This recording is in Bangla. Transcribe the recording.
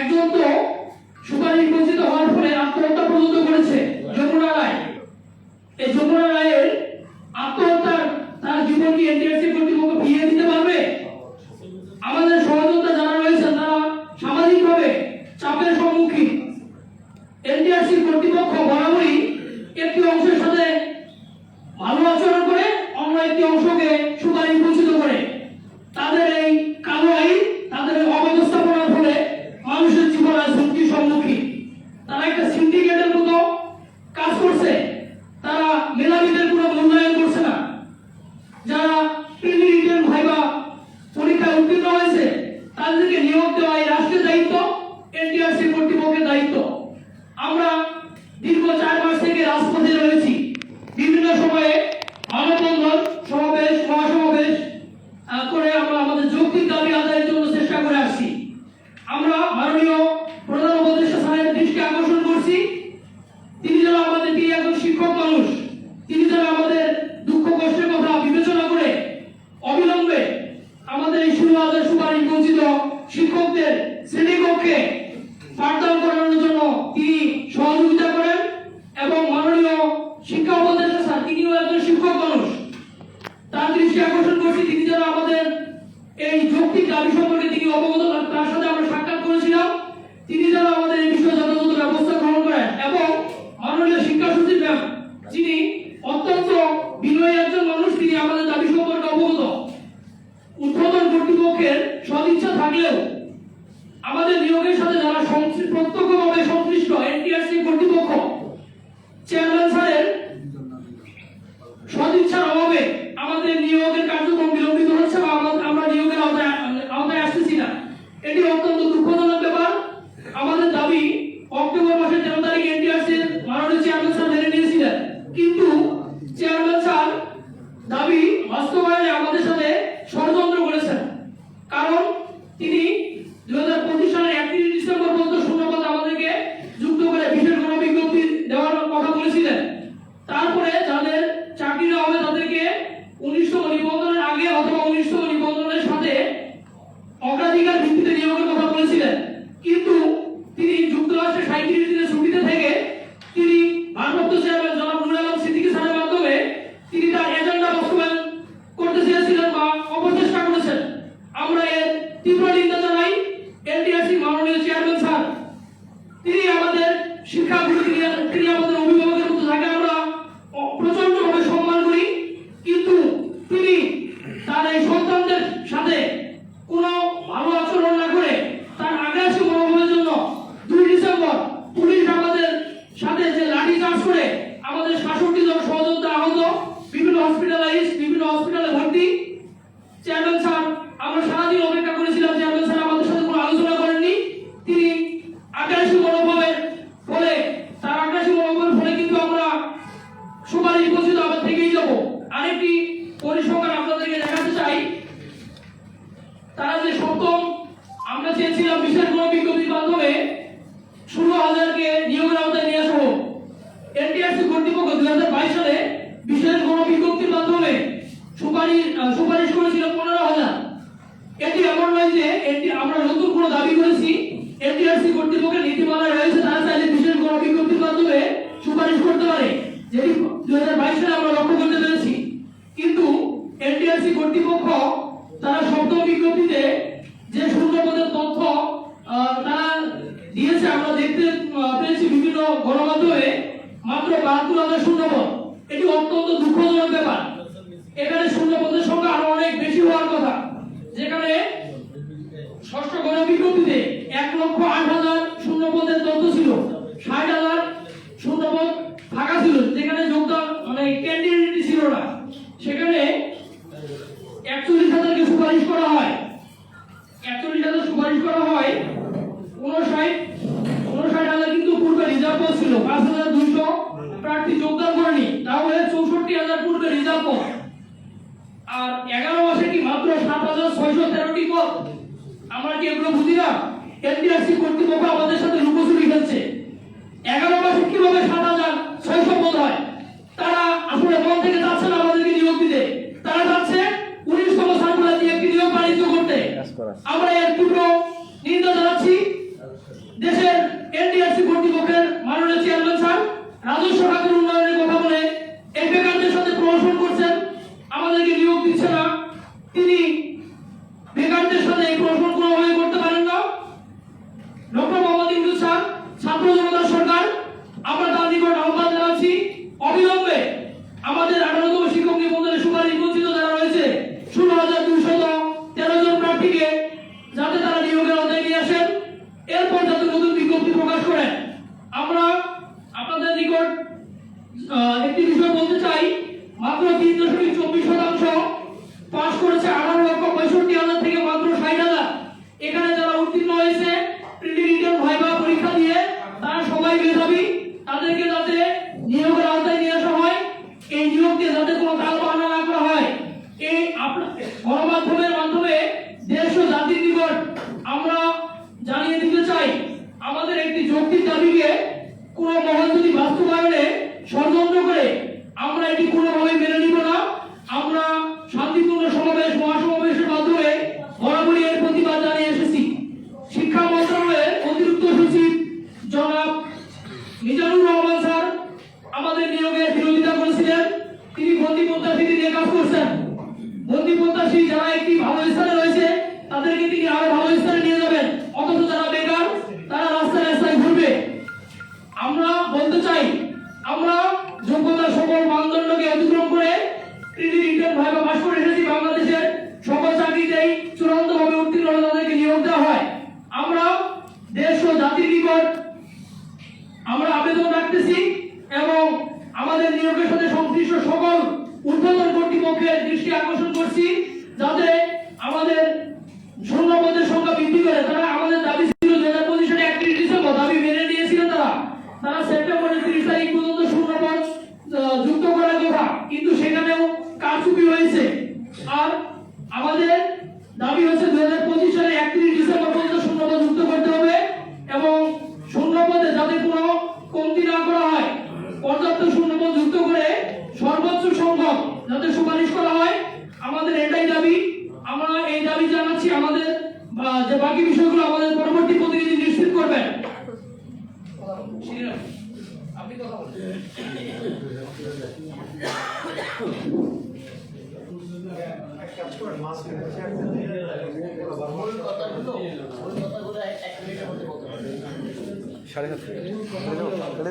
একজন তো সুপার নির্বাচিত হওয়ার ফলে আত্মহত্যা পর্যন্ত করেছে যমুনা রায় এই যমুনা রায়ের আত্মহত্যার তার জীবনকে এনটিআরসি কর্তৃপক্ষ ফিরিয়ে দিতে পারবে আমাদের সহযোগিতা যারা রয়েছে তারা সামাজিকভাবে চাপের সম্মুখীন এনটিআরসি কর্তৃপক্ষ বরাবরই একটি অংশের সাথে ভালো আচরণ করে অন্য একটি অংশকে সুপারিশ বঞ্চিত করে তাদের এই কালো আইন তাদের এই অব্যবস্থাপনার ফলে মানুষের জীবন আজ ঝুঁকির সম্মুখীন তারা একটা সিন্ডিকেটের মতো কাজ করছে তারা মেধাবীদের কোনো মূল্যায়ন করছে না যারা প্রিলিমিনারি ভাইবা পরীক্ষায় উত্তীর্ণ হয়েছে তাদেরকে নিয়োগ দেওয়া এই রাষ্ট্রের দায়িত্ব এনটিআরসি কর্তৃপক্ষের দায়িত্ব। আমরা দীর্ঘ চার মাস থেকে রাজপথে রয়েছি। বিভিন্ন সময়ে মানববন্ধন সমাবেশ মহাসমাবেশ আহ, করে আমরা আমাদের যৌক্তিক দাবি আদায়ের জন্য চেষ্টা করে আসছি আমরা মাননীয় প্রধান উপদেষ্টা সাহেবের দৃষ্টি আকর্ষণ করছি তিনি যেন আমাদের তিনি একজন শিক্ষক মানুষ তিনি যেন আমাদের দুঃখ কষ্টের কথা বিবেচনা করে অবিলম্বে আমাদের এই ষোলো হাজার সুপারিশ বঞ্চিত শিক্ষকদের শ্রেণীকক্ষে পাঠদান করানোর জন্য তিনি সহযোগিতা করেন এবং মাননীয় শিক্ষা উপদেষ্টা স্যার তিনিও একজন শিক্ষক মানুষ তার দৃষ্টি আকর্ষণ করছি তিনি যেন আমাদের এই যৌক্তিক দাবি সম্পর্কে তিনি অবগত তার সাথে আমরা সাক্ষাৎ করেছিলাম তিনি যেন আমাদের এই বিষয়ে যথাযথ ব্যবস্থা গ্রহণ করেন এবং মাননীয় শিক্ষা সচিব ম্যাম যিনি অত্যন্ত বিনয়ী একজন মানুষ তিনি আমাদের দাবি সম্পর্কে অবগত উদ্বোধন কর্তৃপক্ষের সদিচ্ছা থাকলেও আমাদের নিয়োগের সাথে যারা প্রত্যক্ষভাবে সংশ্লিষ্ট, এনটিআরসি কর্তৃপক্ষ, চেয়ারম্যান স্যারের সদিচ্ছার অভাবে আমাদের নিয়োগের কার্যক্রম বিলম্বিত হচ্ছে বা আমরা নিয়োগের আওতায় আওতায় আসতেছি না। এটি অত্যন্ত দুঃখজনক ব্যাপার। আমাদের দাবি, অক্টোবর মাসের তেরো তারিখ এনটিআরসি মাননীয় চেয়ারম্যান স্যার মেনে নিয়েছিলেন। কিন্তু চেয়ারম্যান স্যার দাবি বাস্তবায়নে আমাদের সাথে ষড়যন্ত্র করেছেন। কারণ তিনি দুই হাজার পঁচিশ সালের একত্রিশ ডিসেম্বর পর্যন্ত শূন্যপদ আমাদেরকে যুক্ত করে বিশেষ গণবিজ্ঞপ্তি দেওয়ার কথা বলেছিলেন তারপরে যাদের চাকরিটা হবে তাদেরকে উনিশশো নিবন্ধনের আগে অথবা উনিশশো নিবন্ধনের সাথে অগ্রাধিকার ভিত্তিতে নিয়োগের কথা বলেছিলেন। কিন্তু তিনি যুক্তরাষ্ট্রের সাঁত্রিশ দিনের ছুটিতে থেকে তিনি ভারপ্রাপ্ত চেয়ারম্যান জনাব নুর আলম সিদ্দিকি সাহেবের মাধ্যমে তিনি তার এজেন্ডা বাস্তবায়ন করতে চেয়েছিলেন বা অপচেষ্টা করেছেন। আমরা এর তীব্র নিন্দা জানাই এনটিআরসি মাননীয় চেয়ারম্যান স্যার তিনি আমাদের শিক্ষাগুরু তিনি তিনি আমাদের অভিভাবকের মতো তাকে আমরা প্রচণ্ড ভাবে সম্মান করি কিন্তু তিনি তার এই সন্তানদের সাথে কোনো ভালো আচরণ না করে তার আগ্রাসী মনোভাবের জন্য দুই ডিসেম্বর পুলিশ আমাদের সাথে যে লাঠি চার্জ করে আমাদের সাতষট্টি জন সহযোদ্ধা আহত বিভিন্ন হসপিটালাইজ বিভিন্ন হসপিটালে ভর্তি চেয়ারম্যান স্যার আমরা সারাদিন অপেক্ষা করেছিলাম চেয়ারম্যান স্যার আমাদের সাথে কোনো আলোচনা করেননি তিনি আগ্রাসী মনোভাবের ফলে তার আগ্রাসী মনোভাবের ফলে কিন্তু আমরা সুপারিশ বঞ্চিত আবার থেকেই যাব আরেকটি পরিসংখ্যান আপনাদেরকে দেখাতে চাই তারা যে সপ্তম আমরা চেয়েছিলাম বিশেষ কোনো বিজ্ঞপ্তির মাধ্যমে ষোলো হাজারকে নিয়োগের আওতায় নিয়ে আসা হোক এনটিআরসি কর্তৃপক্ষ দুই হাজার বাইশ সালে বিশেষ কোনো বিজ্ঞপ্তির মাধ্যমে সুপারিশ আহ, সুপারিশ করেছিল পনেরো হাজার এটি এমন নয় যে এটি আমরা নতুন কোনো দাবি করেছি এনটিআরসি কর্তৃপক্ষের নীতিমালায় রয়েছে, তারা চাইলে বিশেষ কোনো বিজ্ঞপ্তির সুপারিশ করতে পারে, যেটি দুই হাজার বাইশ সালে আমরা লক্ষ্য করতে পেরেছি। কিন্তু এনটিআরসি কর্তৃপক্ষ তারা সপ্তম বিজ্ঞপ্তিতে যে শূন্য তথ্য তারা দিয়েছে, আমরা দেখতে পেয়েছি বিভিন্ন গণমাধ্যমে মাত্র বাহাত্তর হাজার শূন্য পদ এটি অত্যন্ত দুঃখজনক ব্যাপার। এখানে শূন্য পদের সংখ্যা আরও অনেক বেশি হওয়ার কথা যেখানে ষষ্ঠ গণবিজ্ঞপ্তিতে এক লক্ষ আট হাজার শূন্য পদের তথ্য ছিল ষাট হাজার শূন্য পদ ফাঁকা ছিল যেখানে যোগদান মানে ক্যান্ডিডেট ছিল না সেখানে একচল্লিশ হাজারকে সুপারিশ করা হয়। একচল্লিশ হাজার সুপারিশ করা হয় উনষাট উনষাট হাজার কিন্তু পূর্বে রিজার্ভ ছিল, পাঁচ হাজার দুইশো। প্রার্থী যোগদান করেনি, তাহলে চৌষট্টি হাজার পূর্বে রিজার্ভ আর এগারো মাসে কি মাত্র সাত হাজার ছয়শো তেরোটি পদ? আমরা কি এগুলো বুঝি না? এনটিআরসি কর্তৃপক্ষ আমাদের সাথে লুকোচুরি খেলছে। এগারো মাসে কীভাবে সাত হাজার ছয়শো পদ হয়? তারা আসলে মন থেকে আমরা প্রত্যাশীদের নিয়ে কাজ করছেন প্রত্যাশী যারা একটি ভালো স্থানে রয়েছে, তাদেরকে তিনি আরও ভালো স্থানে নিয়ে কথা, কিন্তু সেখানেও কারচুপি হয়েছে আর আমাদের দাবি হচ্ছে দুই হাজার পঁচিশ সালে একত্রিশ ডিসেম্বর পর্যন্ত শূন্য পদ যুক্ত করতে হবে এবং শূন্য পদে যাতে কোনো কমতি না করা হয়, পর্যাপ্ত শূন্য পদ যুক্ত করে সর্বোচ্চ সংখ্যক যাতে সুপারিশ করা হয়, আমাদের এটাই দাবি। আমরা এই দাবি জানাচ্ছি আমাদের যে বাকি বিষয়গুলো আমাদের পরবর্তী প্রতিনিধি নিশ্চিত করবেন। আপনি কথা বলেন। সাড়ে সাতটা